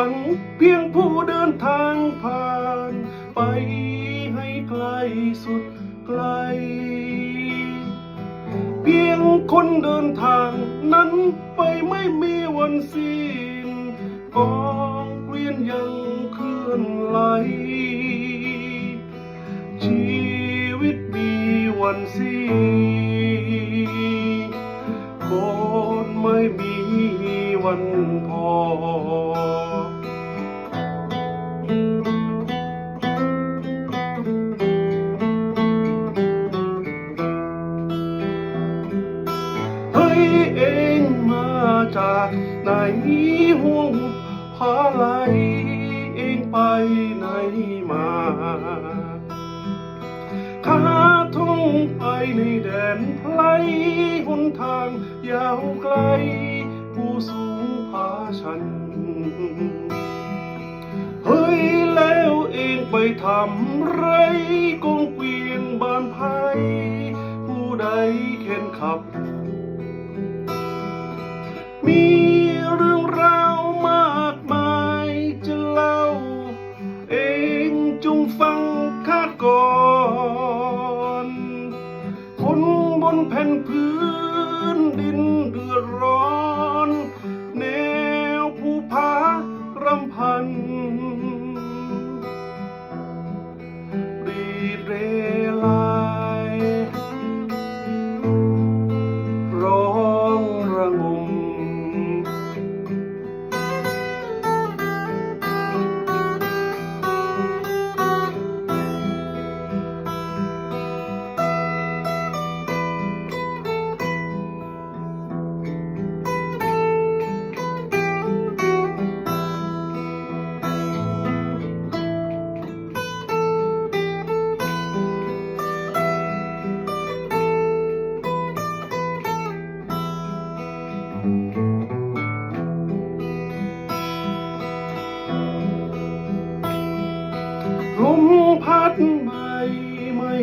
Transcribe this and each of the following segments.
วังเพียงผู้เดินทางผ่าน ไปให้ไกลสุดไกล เพียงคนเดินทางนั้นไปไม่มีวันสิ้นกองเกวียนยังเคลื่อนไหล ชีวิตมีวันสิ้นคนไม่มีวันพอ จากไหนห่วงพาไหลเองไปไหนมาข้าท่องไปในแดนไพลหนทางยาวไกล ผู้สูงผาชัน เฮ้ยแล้วเองไปทำไรกงเกวียนบานไพผู้ใดเข็นขับ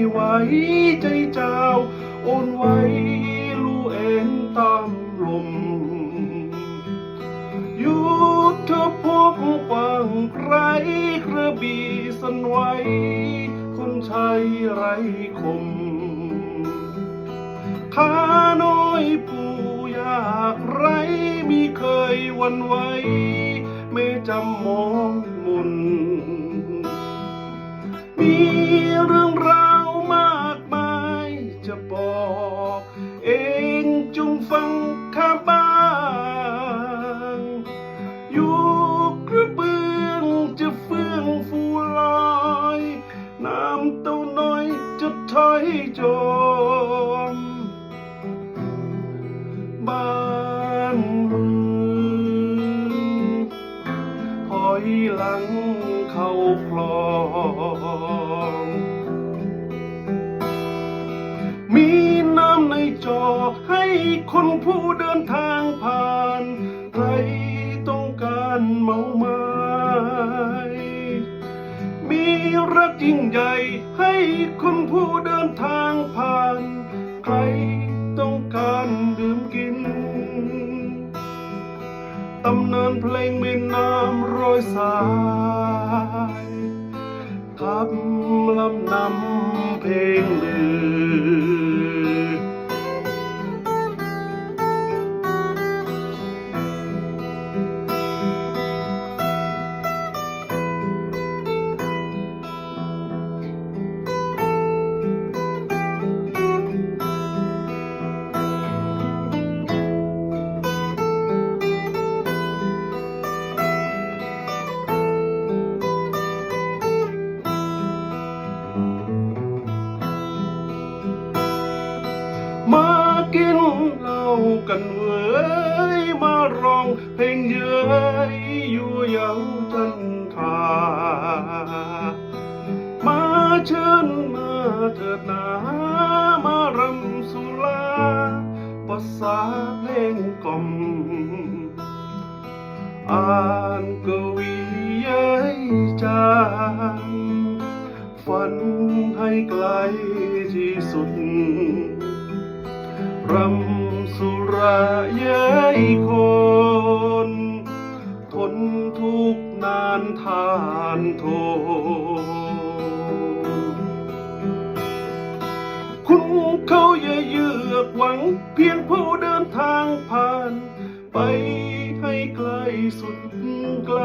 ไม่ไหวใจเจ้าโอนไว้ลู่เอ็นตามลม ยุดเธพวกกว้างไกรกระบี่สันไหวคนชายไรคมข้าน้อยผู้ยากไรมีเคยวันไหวไม่จำมองมน อยู่กระเบื้องจะเฟื่องฟูลอยน้ำเต้าน้อยจะถอยจมบ้านเมืองถอยหลังเข้าคลองมีน้ำในจอให้คนผู้เดินทาง รักยิ่งใหญ่ให้คนผู้เดินทางผ่าน ใครต้องการดื่มกิน ตำนานเพลงแม่น้ำรอยสายทับลำนำเพลงลือ เพลงเย้ยอยู่เยาวจันทรามาเชิญมาเถิดนามารำสุราภาษาเพลงกล่อมอ่านกวีเย้ยจางฝันให้ไกลที่สุดรำสุราเย้ยคน เขาอย่าเยือกหวัง เพียงผู้เดินทางผ่าน ไปให้ไกลสุดไกล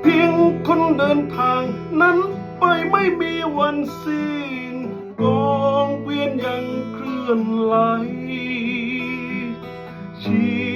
เพียงคนเดินทางนั้นไปไม่มีวันสิ้นกองเวียนยังเคลื่อนไหลชี